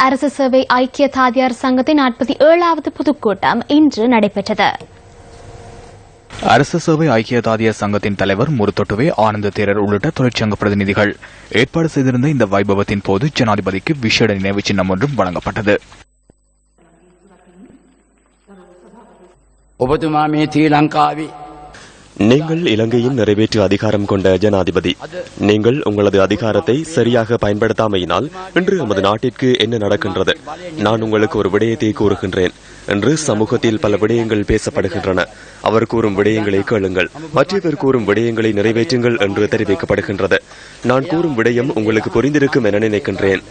அரசு சேவை ஐக்கிய தாதியார் சங்கத்தின் நாற்பத்தி ஏழாவது பொதுக்கூட்டம் இன்று நடைபெற்றது அரசு சேவை ஐக்கிய தாதிய சங்கத்தின் தலைவர் முருத்தொட்டுவே ஆனந்த தேரர் உள்ளிட்ட தொழிற்சங்க பிரதிநிதிகள் ஏற்பாடு செய்திருந்த இந்த வைபவத்தின் போது ஜனாதிபதிக்கு விசேட நினைவு சின்னம் ஒன்றும் வழங்கப்பட்டது ඔබතුමා මේ ශ්‍රී ලංකාවේ நீங்கள் இலங்கையின் நிறைவேற்று அதிகாரம் கொண்ட ஜனாதிபதி. நீங்கள் உங்களது அதிகாரத்தை சரியாக பயன்படுத்தாமையினால் இன்று நமது நாட்டிற்கு என்ன நடக்கின்றது? நான் உங்களுக்கு ஒரு விடயத்தை கூறுகின்றேன். என்று சமூகத்தில் பல விடயங்கள் பேசப்படுகின்றன. அவர் கூறும் விடயங்களை கேளுங்கள். மற்றவர் கூறும் விடயங்களை நிறைவேற்றுங்கள் என்று தெரிவிக்கப்படுகின்றது. நான் கூறும் விடயம் உங்களுக்கு புரிந்திருக்கும் என நினைக்கின்றேன்.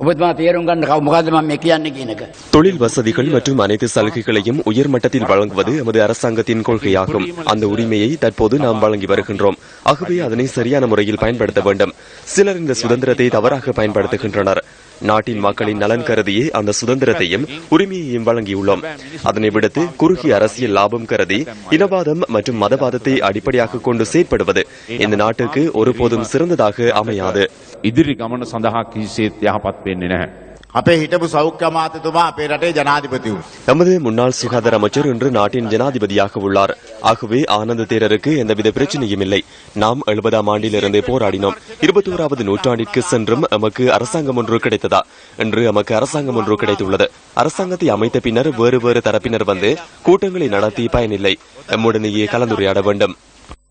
ඔබතුමා තේරුම් ගන්න කව මොකද්ද මම මේ කියන්නේ කියන එක. தொழில் வசதிகள் மற்றும் அனைத்து சலுகைகளையும் உயர் மட்டத்தில் வழங்குவது எமது அரசாங்கத்தின் கொள்கையாகும் அந்த உரிமையை தற்போது நாம் வழங்கி வருகின்றோம் ஆகவே அதனை சரியான முறையில் பயன்படுத்த வேண்டும் சிலர் இந்த சுதந்திரத்தை தவறாக பயன்படுத்துகின்றனர் நாட்டின் மக்களின் நலன் கருதியே அந்த சுதந்திரத்தையும் உரிமையையும் வழங்கியுள்ளோம். அதனை விடுத்து குறுகிய அரசியல் லாபம் கருதி இனவாதம் மற்றும் மதவாதத்தை அடிப்படையாக கொண்டு செயற்படுவது இந்த நாட்டுக்கு ஒருபோதும் சிறந்ததாக அமையாது. இதிரி கமன சந்தகா கிசி தியாகபாத் பெண்ணின අපේ හිටපු සෞඛ්‍ය අමාත්‍යතුමා අපේ රටේ ජනාධිපති වුණා. நமது முன்னாள் சுகாதார அமைச்சர் இன்று நாட்டின் ஜனாதிபதியாக உள்ளார் ஆகவே ஆனந்த தேரருக்கு எந்தவித பிரச்சனையும் இல்லை நாம் எழுபதாம் ஆண்டிலிருந்து போராடினோம் இருபத்தோராவது நூற்றாண்டிற்கு சென்றும் எமக்கு அரசாங்கம் ஒன்று கிடைத்ததா என்று எமக்கு அரசாங்கம் ஒன்று கிடைத்துள்ளது அரசாங்கத்தை அமைத்த பின்னர் வேறு வேறு தரப்பினர் வந்து கூட்டங்களை நடத்தி பயனில்லை எம்முடனேயே கலந்துரையாட வேண்டும்